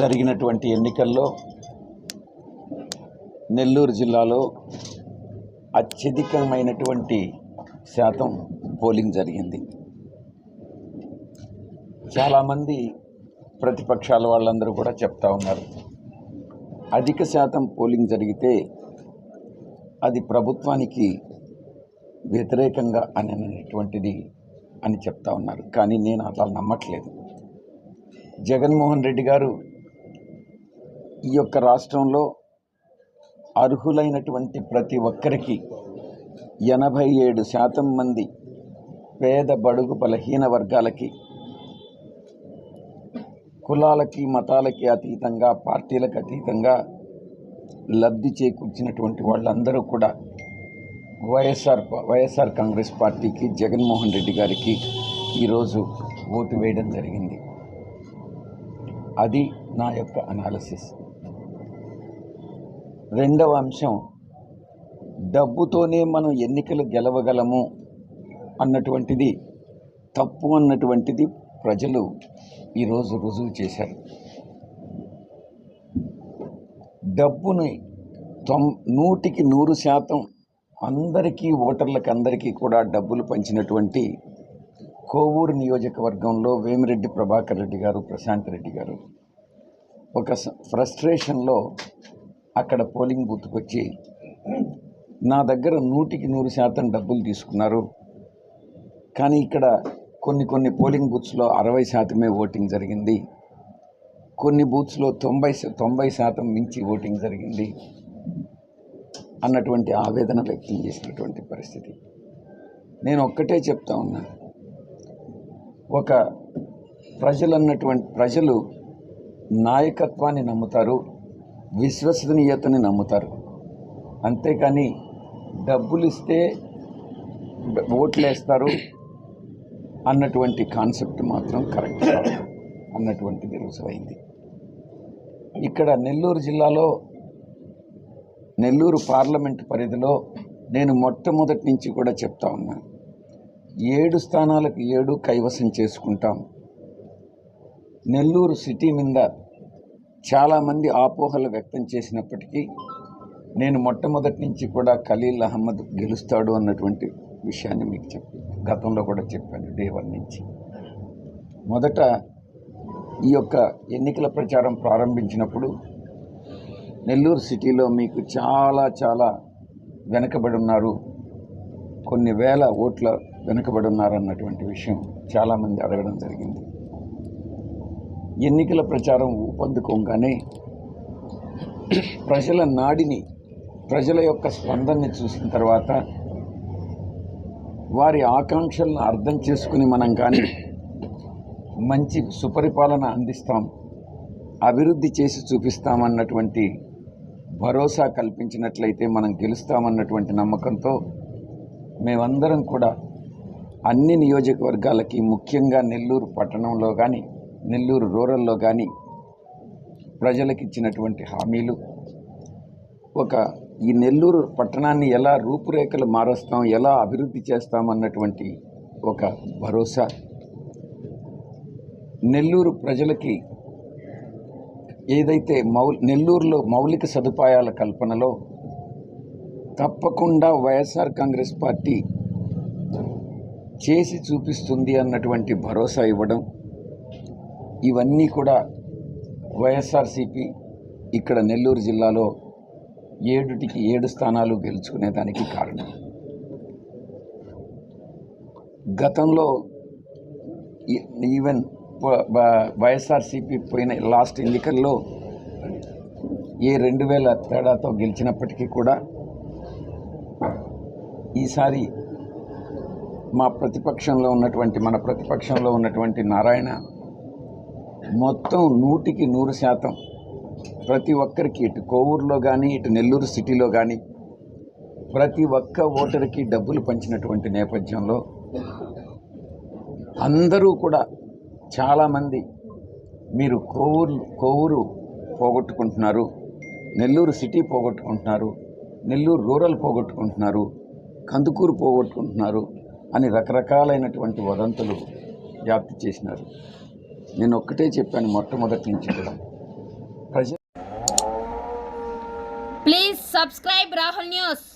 జరిగినటువంటి ఎన్నికల్లో నెల్లూరు జిల్లాలో అత్యధికమైనటువంటి శాతం పోలింగ్ జరిగింది. చాలామంది ప్రతిపక్షాల వాళ్ళందరూ కూడా చెప్తా ఉన్నారు. అధిక శాతం పోలింగ్ జరిగితే అది ప్రభుత్వానికి వ్యతిరేకంగా అని అనేటువంటిది అని చెప్తా ఉన్నారు. కానీ నేను అలా నమ్మట్లేదు. జగన్మోహన్ రెడ్డి గారు ఈ యొక్క రాష్ట్రంలో అర్హులైనటువంటి ప్రతి ఒక్కరికి ఎనభై ఏడు శాతం మంది పేద బడుగు బలహీన వర్గాలకి కులాలకి మతాలకి అతీతంగా పార్టీలకు అతీతంగా లబ్ధి చేకూర్చినటువంటి వాళ్ళందరూ కూడా వైఎస్ఆర్ వైఎస్ఆర్ కాంగ్రెస్ పార్టీకి జగన్మోహన్ రెడ్డి గారికి ఈరోజు ఓటు వేయడం జరిగింది. అది నా యొక్క అనాలసిస్. రెండవ అంశం డబ్బుతోనే మనం ఎన్నికలు గెలవగలము అన్నటువంటిది తప్పు అన్నటువంటిది ప్రజలు ఈరోజు రుజువు చేశారు. డబ్బుని తొం నూటికి నూరు శాతం అందరికీ ఓటర్లకు అందరికీ కూడా డబ్బులు పంచినటువంటి కోవూరు నియోజకవర్గంలో వేమిరెడ్డి ప్రభాకర్ రెడ్డి గారు ప్రశాంత్ రెడ్డి గారు. ఒక స- ఫ్రస్ట్రేషన్లో అక్కడ పోలింగ్ బూత్కి వచ్చి నా దగ్గర నూటికి నూరు శాతం డబ్బులు తీసుకున్నారు. కానీ ఇక్కడ కొన్ని కొన్ని పోలింగ్ బూత్స్లో అరవై శాతమే ఓటింగ్ జరిగింది. కొన్ని బూత్స్లో తొంభై తొంభై శాతం మించి ఓటింగ్ జరిగింది. అన్నటువంటి ఆవేదన వ్యక్తం చేసినటువంటి పరిస్థితి. నేను ఒక్కటే చెప్తా ఉన్నా. ఒక ప్రజలు అన్నటువంటి ప్రజలు నాయకత్వాన్ని నమ్ముతారు. విశ్వసనీయతని నమ్ముతారు. అంతేకాని డబ్బులు ఇస్తే ఓట్లు వేస్తారు అన్నటువంటి కాన్సెప్ట్ మాత్రం కరెక్ట్ అన్నటువంటిది రుజువైంది. ఇక్కడ నెల్లూరు జిల్లాలో నెల్లూరు పార్లమెంట్ పరిధిలో నేను మొట్టమొదటి నుంచి కూడా చెప్తా ఉన్నా. ఏడు స్థానాలకు ఏడు కైవసం చేసుకుంటాం. నెల్లూరు సిటీ మీద చాలామంది ఆపోహలు వ్యక్తం చేసినప్పటికీ నేను మొట్టమొదటి నుంచి కూడా ఖలీల్ అహ్మద్ గెలుస్తాడు అన్నటువంటి విషయాన్ని మీకు చెప్పి గతంలో కూడా చెప్పాను డే వన్ నుంచి. మొదట ఈ యొక్క ఎన్నికల ప్రచారం ప్రారంభించినప్పుడు నెల్లూరు సిటీలో మీకు చాలా చాలా వెనకబడి ఉన్నారు. కొన్ని వేల ఓట్ల వెనుకబడి ఉన్నారన్నటువంటి విషయం చాలామంది అడగడం జరిగింది. ఎన్నికల ప్రచారం ఊపందుకోగానే ప్రజల నాడిని ప్రజల యొక్క స్పందనని చూసిన తర్వాత వారి ఆకాంక్షలను అర్థం చేసుకుని మనం కానీ మంచి సుపరిపాలన అందిస్తాం అభివృద్ధి చేసి చూపిస్తామన్నటువంటి భరోసా కల్పించినట్లయితే మనం గెలుస్తామన్నటువంటి నమ్మకంతో మేమందరం కూడా అన్ని నియోజకవర్గాలకి ముఖ్యంగా నెల్లూరు పట్టణంలో కానీ నెల్లూరు రూరల్లో కానీ ప్రజలకు ఇచ్చినటువంటి హామీలు. ఒక ఈ నెల్లూరు పట్టణాన్ని ఎలా రూపురేఖలు మారుస్తాం ఎలా అభివృద్ధి చేస్తాం అన్నటువంటి ఒక భరోసా. నెల్లూరు ప్రజలకి ఏదైతే మౌ నెల్లూరులో మౌలిక సదుపాయాల కల్పనలో తప్పకుండా వైఎస్ఆర్ కాంగ్రెస్ పార్టీ చేసి చూపిస్తుంది అన్నటువంటి భరోసా ఇవ్వడం ఇవన్నీ కూడా వైఎస్ఆర్సిపి ఇక్కడ నెల్లూరు జిల్లాలో ఏడుటికి ఏడు స్థానాలు గెలుచుకునేదానికి కారణం. గతంలో ఈవెన్ వైఎస్ఆర్సీపీ పోయిన లాస్ట్ ఎన్నికల్లో ఏ రెండు వేల తేడాతో గెలిచినప్పటికీ కూడా ఈసారి మా ప్రతిపక్షంలో ఉన్నటువంటి మన ప్రతిపక్షంలో ఉన్నటువంటి నారాయణ మొత్తం నూటికి నూరు శాతం ప్రతి ఒక్కరికి ఇటు కోవూరులో కానీ ఇటు నెల్లూరు సిటీలో కానీ ప్రతి ఒక్క ఓటరికి డబ్బులు పంచినటువంటి నేపథ్యంలో అందరూ కూడా చాలామంది మీరు కోవూరు కోవూరు పోగొట్టుకుంటున్నారు నెల్లూరు సిటీ పోగొట్టుకుంటున్నారు నెల్లూరు రూరల్ పోగొట్టుకుంటున్నారు కందుకూరు పోగొట్టుకుంటున్నారు అని రకరకాలైనటువంటి వదంతులు వ్యాప్తి చేసినారు. నేను ఒక్కటే చెప్పాను మొట్టమొదటి నుంచి కూడా. Please subscribe Rahul news